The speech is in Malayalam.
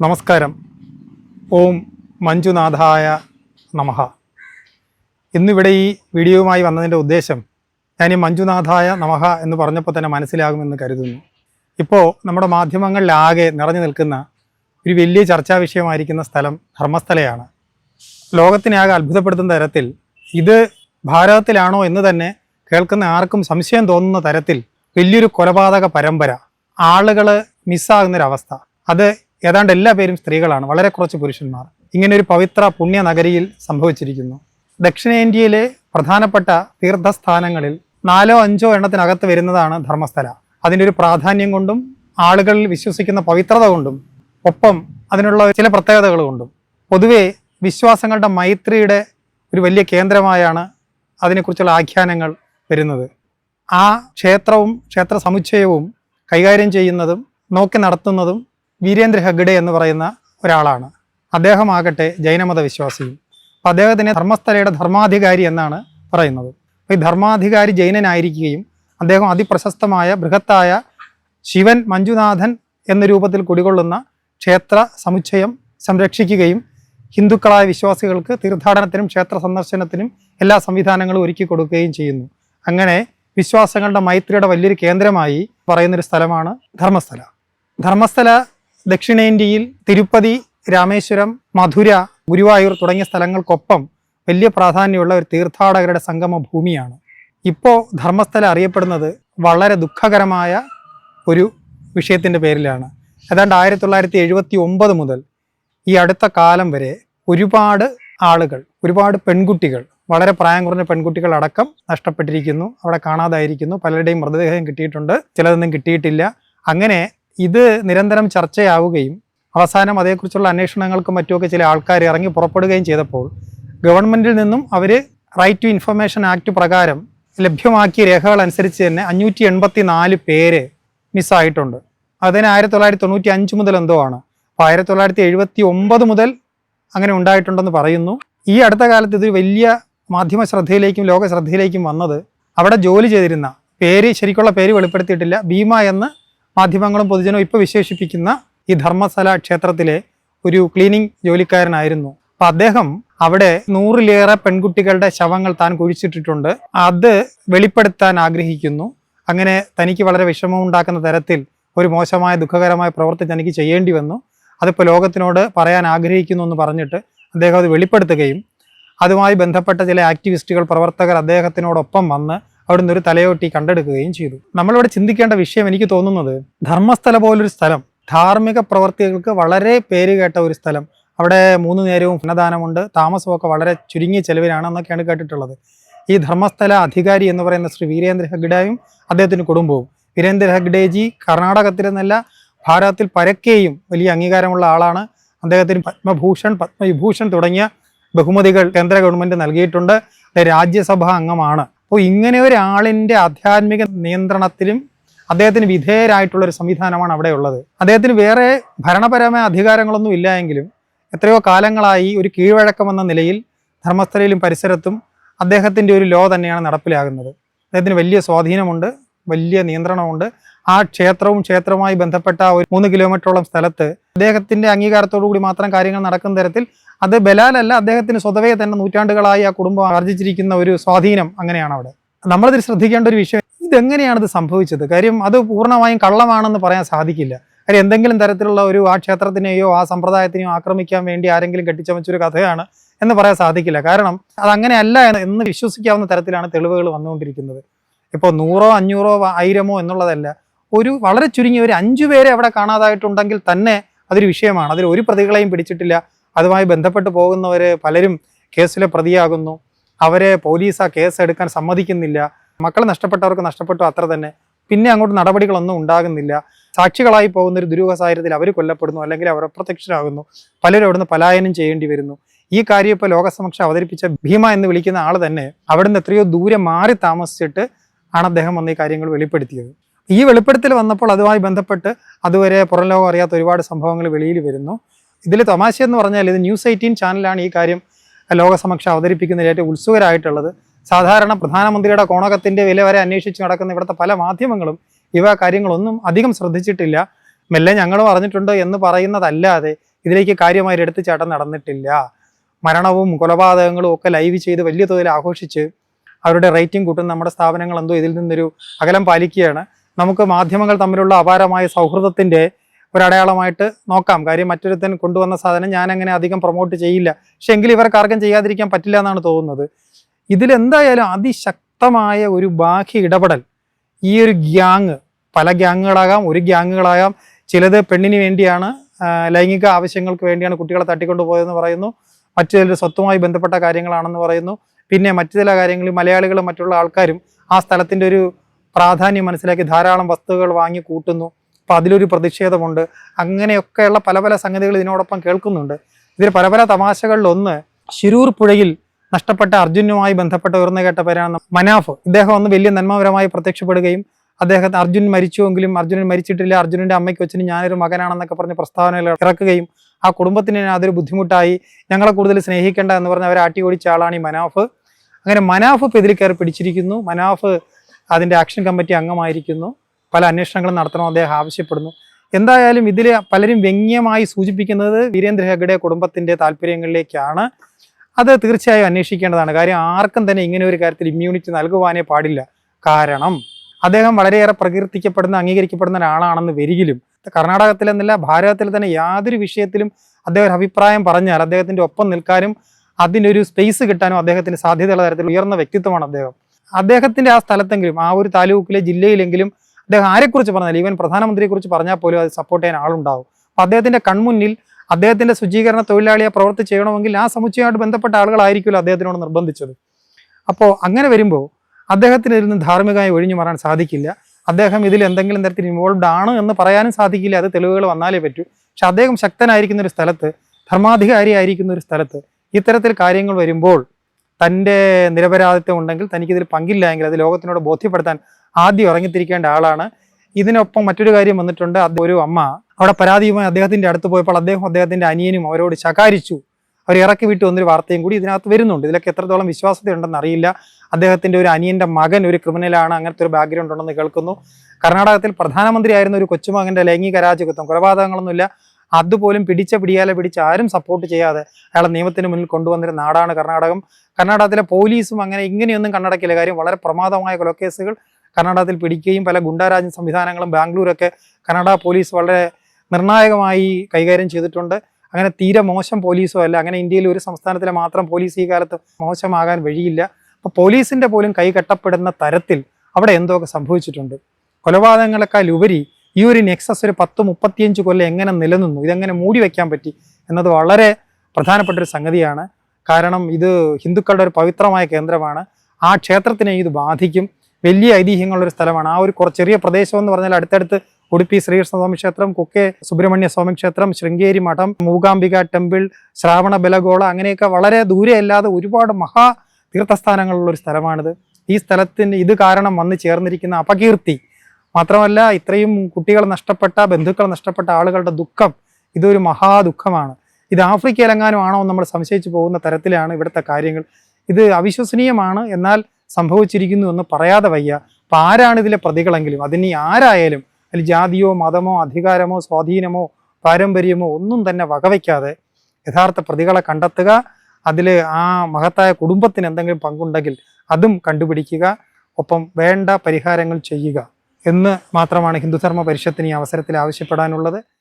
നമസ്കാരം. ഓം മഞ്ജുനാഥായ നമഹ ഇന്നിവിടെ ഈ വീഡിയോയുമായി വന്നതിന്റെ ഉദ്ദേശം ഞാൻ ഈ മഞ്ജുനാഥായ നമഹ എന്ന് പറഞ്ഞപ്പോൾ തന്നെ മനസ്സിലാകുമെന്ന് കരുതുന്നു. ഇപ്പോൾ നമ്മുടെ മാധ്യമങ്ങളിലാകെ നിറഞ്ഞു നിൽക്കുന്ന ഒരു വലിയ ചർച്ചാ വിഷയമായിരിക്കുന്ന സ്ഥലം ധർമ്മസ്ഥലയാണ്. ലോകത്തിനെ ആകെ അത്ഭുതപ്പെടുത്തുന്ന തരത്തിൽ ഇത് ഭാരതത്തിലാണോ എന്ന് തന്നെ കേൾക്കുന്ന ആർക്കും സംശയം തോന്നുന്ന തരത്തിൽ വലിയൊരു കൊലപാതക പരമ്പര ആളുകൾ മിസ്സാകുന്നൊരവസ്ഥ. അത് ഏതാണ്ട് എല്ലാ പേരും സ്ത്രീകളാണ് വളരെ കുറച്ച് പുരുഷന്മാർ. ഇങ്ങനെ ഒരു പവിത്ര പുണ്യ നഗരിയിൽ സംഭവിച്ചിരിക്കുന്നു. ദക്ഷിണേന്ത്യയിലെ പ്രധാനപ്പെട്ട തീർത്ഥസ്ഥാനങ്ങളിൽ നാലോ അഞ്ചോ എണ്ണത്തിനകത്ത് വരുന്നതാണ് ധർമ്മസ്ഥല. അതിന്റെ ഒരു പ്രാധാന്യം കൊണ്ടും ആളുകളിൽ വിശ്വസിക്കുന്ന പവിത്രത കൊണ്ടും ഒപ്പം അതിനുള്ള ചില പ്രത്യേകതകൾ കൊണ്ടും. പൊതുവെ വിശ്വാസങ്ങളുടെ മൈത്രിയുടെ ഒരു വലിയ കേന്ദ്രമായാണ് അതിനെക്കുറിച്ചുള്ള ആഖ്യാനങ്ങൾ വരുന്നത്. ആ ക്ഷേത്രവും ക്ഷേത്ര സമുച്ചയവും കൈകാര്യം ചെയ്യുന്നതും നോക്കി നടത്തുന്നതും വീരേന്ദ്ര ഹെഗ്ഡെ എന്ന് പറയുന്ന ഒരാളാണ്. അദ്ദേഹമാകട്ടെ ജൈനമത വിശ്വാസിയും അപ്പം അദ്ദേഹത്തിനെ ധർമ്മസ്ഥലയുടെ ധർമാധികാരി എന്നാണ് പറയുന്നത്. ഈ ധർമാധികാരി ജൈനനായിരിക്കുകയും അദ്ദേഹം അതിപ്രശസ്തമായ ബൃഹത്തായ ശിവൻ മഞ്ജുനാഥൻ എന്ന രൂപത്തിൽ കുടികൊള്ളുന്ന ക്ഷേത്ര സമുച്ചയം സംരക്ഷിക്കുകയും ഹിന്ദുക്കളായ വിശ്വാസികൾക്ക് തീർത്ഥാടനത്തിനും ക്ഷേത്ര സന്ദർശനത്തിനും എല്ലാ സംവിധാനങ്ങളും ഒരുക്കി കൊടുക്കുകയും ചെയ്യുന്നു. അങ്ങനെ വിശ്വാസങ്ങളുടെ മൈത്രിയുടെ വലിയൊരു കേന്ദ്രമായി പറയുന്നൊരു സ്ഥലമാണ് ധർമ്മസ്ഥല. ധർമ്മസ്ഥല ദക്ഷിണേന്ത്യയിൽ തിരുപ്പതി രാമേശ്വരം മധുര ഗുരുവായൂർ തുടങ്ങിയ സ്ഥലങ്ങൾക്കൊപ്പം വലിയ പ്രാധാന്യമുള്ള ഒരു തീർത്ഥാടകരുടെ സംഗമ ഭൂമിയാണ്. ഇപ്പോൾ ധർമ്മസ്ഥല അറിയപ്പെടുന്നത് വളരെ ദുഃഖകരമായ ഒരു വിഷയത്തിന്റെ പേരിലാണ്. ഏതാണ്ട് ആയിരത്തി തൊള്ളായിരത്തി എഴുപത്തി ഒമ്പത് മുതൽ ഈ അടുത്ത കാലം വരെ ഒരുപാട് ആളുകൾ ഒരുപാട് പെൺകുട്ടികൾ വളരെ പ്രായം കുറഞ്ഞ പെൺകുട്ടികൾ അടക്കം നഷ്ടപ്പെട്ടിരിക്കുന്നു. അവിടെ കാണാതായിരിക്കുന്നു. പലരുടെയും മൃതദേഹം കിട്ടിയിട്ടുണ്ട്. ചിലതൊന്നും കിട്ടിയിട്ടില്ല. അങ്ങനെ ഇത് നിരന്തരം ചർച്ചയാവുകയും അവസാനം അതേക്കുറിച്ചുള്ള അന്വേഷണങ്ങൾക്കും മറ്റുമൊക്കെ ചില ആൾക്കാർ ഇറങ്ങി പുറപ്പെടുകയും ചെയ്തപ്പോൾ ഗവൺമെന്റിൽ നിന്നും അവർ റൈറ്റ് ടു ഇൻഫർമേഷൻ ആക്ട് പ്രകാരം ലഭ്യമാക്കിയ രേഖകൾ അനുസരിച്ച് തന്നെ അഞ്ഞൂറ്റി എൺപത്തി നാല് പേര് മിസ്സായിട്ടുണ്ട്. അതിന് ആയിരത്തി തൊള്ളായിരത്തി തൊണ്ണൂറ്റി അഞ്ച് മുതൽ എന്തോ ആണ്. അപ്പോൾ ആയിരത്തി തൊള്ളായിരത്തി എഴുപത്തി ഒമ്പത് മുതൽ അങ്ങനെ ഉണ്ടായിട്ടുണ്ടെന്ന് പറയുന്നു. ഈ അടുത്ത കാലത്ത് ഇത് വലിയ മാധ്യമ ശ്രദ്ധയിലേക്കും ലോക ശ്രദ്ധയിലേക്കും വന്നത് അവിടെ ജോലി ചെയ്തിരുന്ന പേര് ശരിക്കുള്ള പേര് വെളിപ്പെടുത്തിയിട്ടില്ല. ഭീമ എന്ന് മാധ്യമങ്ങളും പൊതുജനവും ഇപ്പോൾ വിശേഷിപ്പിക്കുന്ന ഈ ധർമ്മസ്ഥല ക്ഷേത്രത്തിലെ ഒരു ക്ലീനിങ് ജോലിക്കാരനായിരുന്നു. അപ്പം അദ്ദേഹം അവിടെ നൂറിലേറെ പെൺകുട്ടികളുടെ ശവങ്ങൾ താൻ കുഴിച്ചിട്ടിട്ടുണ്ട്. അത് വെളിപ്പെടുത്താൻ ആഗ്രഹിക്കുന്നു. അങ്ങനെ തനിക്ക് വളരെ വിഷമമുണ്ടാക്കുന്ന തരത്തിൽ ഒരു മോശമായ ദുഃഖകരമായ പ്രവൃത്തി തനിക്ക് ചെയ്യേണ്ടി വന്നു. അതിപ്പോൾ ലോകത്തിനോട് പറയാൻ ആഗ്രഹിക്കുന്നു എന്ന് പറഞ്ഞിട്ട് അദ്ദേഹം അത് വെളിപ്പെടുത്തുകയും അതുമായി ബന്ധപ്പെട്ട ചില ആക്ടിവിസ്റ്റുകൾ പ്രവർത്തകർ അദ്ദേഹത്തിനോടൊപ്പം വന്ന് അവിടുന്ന് ഒരു തലയോട്ടി കണ്ടെടുക്കുകയും ചെയ്തു. നമ്മളിവിടെ ചിന്തിക്കേണ്ട വിഷയം എനിക്ക് തോന്നുന്നത് ധർമ്മസ്ഥല പോലൊരു സ്ഥലം ധാർമ്മിക പ്രവർത്തികൾക്ക് വളരെ പേര് കേട്ട ഒരു സ്ഥലം. അവിടെ മൂന്ന് നേരവും ഭിന്നദാനമുണ്ട് താമസമൊക്കെ വളരെ ചുരുങ്ങിയ ചെലവിലാണ് എന്നൊക്കെയാണ് കേട്ടിട്ടുള്ളത്. ഈ ധർമ്മസ്ഥല അധികാരി എന്ന് പറയുന്ന ശ്രീ വീരേന്ദ്ര ഹെഗ്ഡായും അദ്ദേഹത്തിന് കുടുംബവും. വീരേന്ദ്ര ഹെഗ്ഡേജി കർണാടകത്തിലെന്നല്ല ഭാരതത്തിൽ പരക്കെയും വലിയ അംഗീകാരമുള്ള ആളാണ് അദ്ദേഹത്തിന് പത്മഭൂഷൺ പത്മവിഭൂഷൺ തുടങ്ങിയ ബഹുമതികൾ കേന്ദ്ര ഗവൺമെന്റ് നൽകിയിട്ടുണ്ട്. രാജ്യസഭാ അംഗമാണ്. അപ്പോൾ ഇങ്ങനെ ഒരാളിന്റെ ആധ്യാത്മിക നിയന്ത്രണത്തിലും അദ്ദേഹത്തിന് വിധേയരായിട്ടുള്ള ഒരു സംവിധാനമാണ് അവിടെ ഉള്ളത്. അദ്ദേഹത്തിന് വേറെ ഭരണപരമായ അധികാരങ്ങളൊന്നും ഇല്ല എങ്കിലും എത്രയോ കാലങ്ങളായി ഒരു കീഴ്വഴക്കം എന്ന നിലയിൽ ധർമ്മസ്ഥലയിലും പരിസരത്തും അദ്ദേഹത്തിന്റെ ഒരു ലോ തന്നെയാണ് നടപ്പിലാകുന്നത്. അദ്ദേഹത്തിന് വലിയ സ്വാധീനമുണ്ട് വലിയ നിയന്ത്രണമുണ്ട്. ആ ക്ഷേത്രവും ക്ഷേത്രവുമായി ബന്ധപ്പെട്ട ഒരു മൂന്ന് കിലോമീറ്ററോളം സ്ഥലത്ത് അദ്ദേഹത്തിന്റെ അംഗീകാരത്തോടു കൂടി മാത്രം കാര്യങ്ങൾ നടക്കുന്ന തരത്തിൽ അത് ബലാലല്ല അദ്ദേഹത്തിന് സ്വതവേ തന്നെ നൂറ്റാണ്ടുകളായി ആ കുടുംബം ആർജിച്ചിരിക്കുന്ന ഒരു സ്വാധീനം അങ്ങനെയാണ് അവിടെ. നമ്മളതിൽ ശ്രദ്ധിക്കേണ്ട ഒരു വിഷയം ഇതെങ്ങനെയാണ് ഇത് സംഭവിച്ചത്? കാര്യം അത് പൂർണമായും കള്ളമാണെന്ന് പറയാൻ സാധിക്കില്ല. കാര്യം എന്തെങ്കിലും തരത്തിലുള്ള ഒരു ആ ക്ഷേത്രത്തിനെയോ ആ സമ്പ്രദായത്തിനെയോ ആക്രമിക്കാൻ വേണ്ടി ആരെങ്കിലും കെട്ടിച്ചമച്ചൊരു കഥയാണ് എന്ന് പറയാൻ സാധിക്കില്ല. കാരണം അത് അങ്ങനെയല്ല എന്ന് വിശ്വസിക്കാവുന്ന തരത്തിലാണ് തെളിവുകൾ വന്നുകൊണ്ടിരിക്കുന്നത്. ഇപ്പോൾ നൂറോ അഞ്ഞൂറോ ആയിരമോ എന്നുള്ളതല്ല. ഒരു വളരെ ചുരുങ്ങിയ ഒരു അഞ്ചു പേരെ അവിടെ കാണാതായിട്ടുണ്ടെങ്കിൽ തന്നെ അതൊരു വിഷയമാണ്. അതിൽ ഒരു പ്രതികളെയും പിടിച്ചിട്ടില്ല. അതുമായി ബന്ധപ്പെട്ട് പോകുന്നവർ പലരും കേസിലെ പ്രതിയാകുന്നു. അവരെ പോലീസ് ആ കേസ് എടുക്കാൻ സമ്മതിക്കുന്നില്ല. മക്കൾ നഷ്ടപ്പെട്ടവർക്ക് നഷ്ടപ്പെട്ടു അത്ര തന്നെ. പിന്നെ അങ്ങോട്ട് നടപടികളൊന്നും ഉണ്ടാകുന്നില്ല. സാക്ഷികളായി പോകുന്ന ഒരു ദുരൂഹ സാഹചര്യത്തിൽ അവർ കൊല്ലപ്പെടുന്നു അല്ലെങ്കിൽ അവർ അപ്രത്യക്ഷരാകുന്നു. പലരും അവിടുന്ന് പലായനം ചെയ്യേണ്ടി വരുന്നു. ഈ കാര്യം ഇപ്പോൾ ലോകസമക്ഷം അവതരിപ്പിച്ച ഭീമ എന്ന് വിളിക്കുന്ന ആൾ തന്നെ അവിടുന്ന് എത്രയോ ദൂരെ മാറി താമസിച്ചിട്ട് ആണ് അദ്ദേഹം വന്ന് ഈ കാര്യങ്ങൾ വെളിപ്പെടുത്തിയത്. ഈ വെളിപ്പെടുത്തൽ വന്നപ്പോൾ അതുമായി ബന്ധപ്പെട്ട് അതുവരെ പുറം ലോകം അറിയാത്ത ഒരുപാട് സംഭവങ്ങൾ വെളിയിൽ വരുന്നു. ഇതിൽ തമാശ എന്ന് പറഞ്ഞാൽ ഇത് ന്യൂസ് എയ്റ്റീൻ ചാനലാണ് ഈ കാര്യം ലോകസമക്ഷം അവതരിപ്പിക്കുന്നതിൽ ഏറ്റവും ഉത്സുകരായിട്ടുള്ളത്. സാധാരണ പ്രധാനമന്ത്രിയുടെ കോണകത്തിന്റെ വില വരെ അന്വേഷിച്ച് നടക്കുന്ന ഇവിടുത്തെ പല മാധ്യമങ്ങളും ഇവ കാര്യങ്ങളൊന്നും അധികം ശ്രദ്ധിച്ചിട്ടില്ല. മെല്ലെ ഞങ്ങൾ പറഞ്ഞിട്ടുണ്ട് എന്ന് പറയുന്നതല്ലാതെ ഇതിലേക്ക് കാര്യമായി എടുത്തു എടുത്തുചാട്ടം നടന്നിട്ടില്ല. മരണവും കൊലപാതകങ്ങളും ഒക്കെ ലൈവ് ചെയ്ത് വലിയ തോതിൽ ആഘോഷിച്ച് അവരുടെ റേറ്റിംഗ് കൂട്ടുന്ന നമ്മുടെ സ്ഥാപനങ്ങൾ എന്തോ ഇതിൽ നിന്നൊരു അകലം പാലിക്കുകയാണ്. നമുക്ക് മാധ്യമങ്ങൾ തമ്മിലുള്ള അപാരമായ സൗഹൃദത്തിന്റെ ഒരടയാളമായിട്ട് നോക്കാം. കാര്യം മറ്റൊരുത്തൻ കൊണ്ടുവന്ന സാധനം ഞാൻ അങ്ങനെ അധികം പ്രൊമോട്ട് ചെയ്യില്ല. പക്ഷെ എങ്കിലും ഇവർക്ക് ആർക്കും ചെയ്യാതിരിക്കാൻ പറ്റില്ല എന്നാണ് തോന്നുന്നത്. ഇതിലെന്തായാലും അതിശക്തമായ ഒരു ബാഹ്യ ഇടപെടൽ. ഈ ഒരു ഗ്യാങ് പല ഗ്യാങ്ങുകളാകാം ഒരു ഗ്യാങ്ങുകളാകാം ചിലത് പെണ്ണിന് വേണ്ടിയാണ് ലൈംഗിക ആവശ്യങ്ങൾക്ക് വേണ്ടിയാണ് കുട്ടികളെ തട്ടിക്കൊണ്ടു പോയതെന്ന് പറയുന്നു. മറ്റു ചിലർ സ്വത്തുമായി ബന്ധപ്പെട്ട കാര്യങ്ങളാണെന്ന് പറയുന്നു. പിന്നെ മറ്റു ചില കാര്യങ്ങളിൽ മലയാളികളും മറ്റുള്ള ആൾക്കാരും ആ സ്ഥലത്തിന്റെ ഒരു പ്രാധാന്യം മനസ്സിലാക്കി ധാരാളം വസ്തുക്കൾ വാങ്ങി കൂട്ടുന്നു. അപ്പോൾ അതിലൊരു പ്രതിഷേധമുണ്ട്. അങ്ങനെയൊക്കെയുള്ള പല പല സംഗതികൾ ഇതിനോടൊപ്പം കേൾക്കുന്നുണ്ട്. ഇതിൽ പല പല തമാശകളിലൊന്ന് ശിരൂർ പുഴയിൽ നഷ്ടപ്പെട്ട അർജുനുമായി ബന്ധപ്പെട്ട ഉയർന്നു കേട്ട പേരാണ് മനാഫ്. ഇദ്ദേഹം ഒന്ന് വലിയ നന്മപരമായി പ്രത്യക്ഷപ്പെടുകയും അദ്ദേഹത്തെ അർജുൻ മരിച്ചുവെങ്കിലും അർജുനൻ മരിച്ചിട്ടില്ല. അർജുനന്റെ അമ്മയ്ക്ക് വെച്ചിന് ഞാനൊരു മകനാണെന്നൊക്കെ പറഞ്ഞ് പ്രസ്താവനകൾ ഇറക്കുകയും ആ കുടുംബത്തിന് അതൊരു ബുദ്ധിമുട്ടായി. ഞങ്ങളെ കൂടുതൽ സ്നേഹിക്കേണ്ട എന്ന് പറഞ്ഞ് അവരെ ആട്ടി ഓടിച്ച ആളാണ് ഈ മനാഫ്. അങ്ങനെ മനാഫ് ഇപ്പൊ ഇതിൽ കയറി പിടിച്ചിരിക്കുന്നു. മനാഫ് അതിന്റെ ആക്ഷൻ കമ്മിറ്റി അംഗമായിരിക്കുന്നു. പല അന്വേഷണങ്ങളും നടത്തണം അദ്ദേഹം ആവശ്യപ്പെടുന്നു. എന്തായാലും ഇതിൽ പലരും വ്യംഗ്യമായി സൂചിപ്പിക്കുന്നത് വീരേന്ദ്ര ഹെഗഡെ കുടുംബത്തിന്റെ താല്പര്യങ്ങളിലേക്കാണ്. അത് തീർച്ചയായും അന്വേഷിക്കേണ്ടതാണ്. കാര്യം ആർക്കും തന്നെ ഇങ്ങനെ ഒരു കാര്യത്തിൽ ഇമ്മ്യൂണിറ്റി നൽകുവാനേ പാടില്ല. കാരണം അദ്ദേഹം വളരെയേറെ പ്രകീർത്തിക്കപ്പെടുന്ന അംഗീകരിക്കപ്പെടുന്ന ഒരാളാണെന്ന് വരികിലും. കർണാടകത്തിലെന്നല്ല ഭാരതത്തിൽ തന്നെ യാതൊരു വിഷയത്തിലും അദ്ദേഹം അഭിപ്രായം പറഞ്ഞാൽ അദ്ദേഹത്തിന്റെ ഒപ്പം നിൽക്കാനും അതിനൊരു സ്പേസ് കിട്ടാനും അദ്ദേഹത്തിന് സാധ്യതയുള്ള തരത്തിൽ ഉയർന്ന വ്യക്തിത്വമാണ് അദ്ദേഹം. അദ്ദേഹത്തിന്റെ ആ സ്ഥലത്തെങ്കിലും ആ ഒരു താലൂക്കിലെ ജില്ലയിലെങ്കിലും അദ്ദേഹം ആരെക്കുറിച്ച് പറഞ്ഞാൽ ഈവൻ പ്രധാനമന്ത്രിയെക്കുറിച്ച് പറഞ്ഞാൽ പോലും അത് സപ്പോർട്ട് ചെയ്യാൻ ആളുണ്ടാവും. അപ്പൊ അദ്ദേഹത്തിന്റെ കൺമുന്നിൽ അദ്ദേഹത്തിന്റെ ശുചീകരണ തൊഴിലാളിയെ പ്രവർത്തി ചെയ്യണമെങ്കിൽ ആ സമുച്ചയമായിട്ട് ബന്ധപ്പെട്ട ആളുകളായിരിക്കുമല്ലോ അദ്ദേഹത്തിനോട് നിർബന്ധിച്ചത്. അപ്പോൾ അങ്ങനെ വരുമ്പോൾ അദ്ദേഹത്തിന് ഇതിൽ ധാർമ്മികമായി ഒഴിഞ്ഞു മാറാൻ സാധിക്കില്ല. അദ്ദേഹം ഇതിൽ എന്തെങ്കിലും തരത്തിൽ ഇൻവോൾവ്ഡ് ആണ് എന്ന് പറയാനും സാധിക്കില്ല. അത് തെളിവുകൾ വന്നാലേ പറ്റൂ. പക്ഷെ അദ്ദേഹം ശക്തനായിരിക്കുന്ന ഒരു സ്ഥലത്ത് ധർമാധികാരി ആയിരിക്കുന്ന ഒരു സ്ഥലത്ത് ഇത്തരത്തിൽ കാര്യങ്ങൾ വരുമ്പോൾ തന്റെ നിരപരാധിത്വം ഉണ്ടെങ്കിൽ തനിക്കിതിൽ പങ്കില്ല എങ്കിൽ അത് ലോകത്തിനോട് ബോധ്യപ്പെടുത്താൻ ആദ്യം ഇറങ്ങിത്തിരിക്കേണ്ട ആളാണ്. ഇതിനൊപ്പം മറ്റൊരു കാര്യം വന്നിട്ടുണ്ട്. അത് ഒരു അമ്മ. അവിടെ പരാതിയുമായി അദ്ദേഹത്തിന്റെ അടുത്ത് പോയപ്പോൾ അദ്ദേഹം അദ്ദേഹത്തിന്റെ അനിയനും അവരോട് ശകാരിച്ചു. അവർ ഇറക്കി വിട്ടു വന്നൊരു വാർത്തയും കൂടി ഇതിനകത്ത് വരുന്നുണ്ട്. ഇതിലൊക്കെ എത്രത്തോളം വിശ്വാസ്യത ഉണ്ടെന്ന് അറിയില്ല. അദ്ദേഹത്തിന്റെ ഒരു അനിയന്റെ മകൻ ഒരു ക്രിമിനലാണ്. അങ്ങനത്തെ ഒരു ബാക്ക്ഗ്രൗണ്ട് ഉണ്ടെന്ന് കേൾക്കുന്നു. കർണാടകത്തിൽ പ്രധാനമന്ത്രിയായിരുന്ന ഒരു കൊച്ചുമകന്റെ ലൈംഗിക രാജകത്വം കൊലപാതകങ്ങളൊന്നുമില്ല. അതുപോലും പിടിച്ച പിടിയാലെ പിടിച്ച് ആരും സപ്പോർട്ട് ചെയ്യാതെ അയാളെ നിയമത്തിന് മുന്നിൽ കൊണ്ടുവന്നൊരു നാടാണ് കർണാടകം. കർണാടകത്തിലെ പോലീസും അങ്ങനെ ഇങ്ങനെയൊന്നും കണ്ണടക്കില്ല. കാര്യം വളരെ പ്രമാദമായ കൊലക്കേസുകൾ കർണാടകത്തിൽ പിടിക്കുകയും പല ഗുണ്ടാരാജ്യ സംവിധാനങ്ങളും ബാംഗ്ലൂരൊക്കെ കർണാടക പോലീസ് വളരെ നിർണായകമായി കൈകാര്യം ചെയ്തിട്ടുണ്ട്. അങ്ങനെ തീരെ മോശം പോലീസോ അല്ല. അങ്ങനെ ഇന്ത്യയിൽ ഒരു സംസ്ഥാനത്തിലെ മാത്രം പോലീസ് ഈ കാലത്ത് മോശമാകാൻ വഴിയില്ല. അപ്പോൾ പോലീസിന്റെ പോലും കൈ കെട്ടപ്പെടുന്ന തരത്തിൽ അവിടെ എന്തൊക്കെ സംഭവിച്ചിട്ടുണ്ട്. കൊലപാതകങ്ങളെക്കാൾ ഉപരി ഈ ഒരു നെക്സസ് ഒരു പത്ത് മുപ്പത്തിയഞ്ച് കൊല്ലം എങ്ങനെ നിലനിന്നു? ഇതെങ്ങനെ മൂടി വയ്ക്കാൻ പറ്റി? എന്നത് വളരെ പ്രധാനപ്പെട്ട ഒരു സംഗതിയാണ്. കാരണം ഇത് ഹിന്ദുക്കളുടെ ഒരു പവിത്രമായ കേന്ദ്രമാണ്. ആ ക്ഷേത്രത്തിനെ ഇത് ബാധിക്കും. വലിയ ഐതിഹ്യങ്ങളുള്ള ഒരു സ്ഥലമാണ്. ആ ഒരു കുറച്ച് ചെറിയ പ്രദേശം എന്ന് പറഞ്ഞാൽ അടുത്തടുത്ത് ഉടുപ്പി ശ്രീകൃഷ്ണ സ്വാമി ക്ഷേത്രം കുക്കെ സുബ്രഹ്മണ്യ സ്വാമി ക്ഷേത്രം ശൃംഗേരി മഠം മൂകാംബിക ടെമ്പിൾ ശ്രാവണ ബലഗോള അങ്ങനെയൊക്കെ വളരെ ദൂരെയല്ലാതെ ഒരുപാട് മഹാ തീർത്ഥസ്ഥാനങ്ങളുള്ള ഒരു സ്ഥലമാണിത്. ഈ സ്ഥലത്തിന് ഇത് കാരണം വന്ന് ചേർന്നിരിക്കുന്ന അപകീർത്തി മാത്രമല്ല ഇത്രയും കുട്ടികൾ നഷ്ടപ്പെട്ട ബന്ധുക്കൾ നഷ്ടപ്പെട്ട ആളുകളുടെ ദുഃഖം ഇതൊരു മഹാദുഃഖമാണ്. ഇത് ആഫ്രിക്കയിലെങ്ങാനും ആണോ നമ്മൾ സംശയിച്ചു പോകുന്ന തരത്തിലാണ് ഇവിടുത്തെ കാര്യങ്ങൾ. ഇത് അവിശ്വസനീയമാണ് എന്നാൽ സംഭവിച്ചിരിക്കുന്നു എന്ന് പറയാതെ വയ്യ. അപ്പം ആരാണ് ഇതിലെ പ്രതികളെങ്കിലും? അതിനി ആരായാലും അതിൽ ജാതിയോ മതമോ അധികാരമോ സ്വാധീനമോ പാരമ്പര്യമോ ഒന്നും തന്നെ വകവയ്ക്കാതെ യഥാർത്ഥ പ്രതികളെ കണ്ടെത്തുക അതിൽ ആ മഹത്തായ കുടുംബത്തിന് എന്തെങ്കിലും പങ്കുണ്ടെങ്കിൽ അതും കണ്ടുപിടിക്കുക ഒപ്പം വേണ്ട പരിഹാരങ്ങൾ ചെയ്യുക. എന്ന് മാത്രമാണ് ഹിന്ദുധർമ്മ പരിഷത്തിന് ഈ അവസരത്തിൽ ആവശ്യപ്പെടാനുള്ളത്.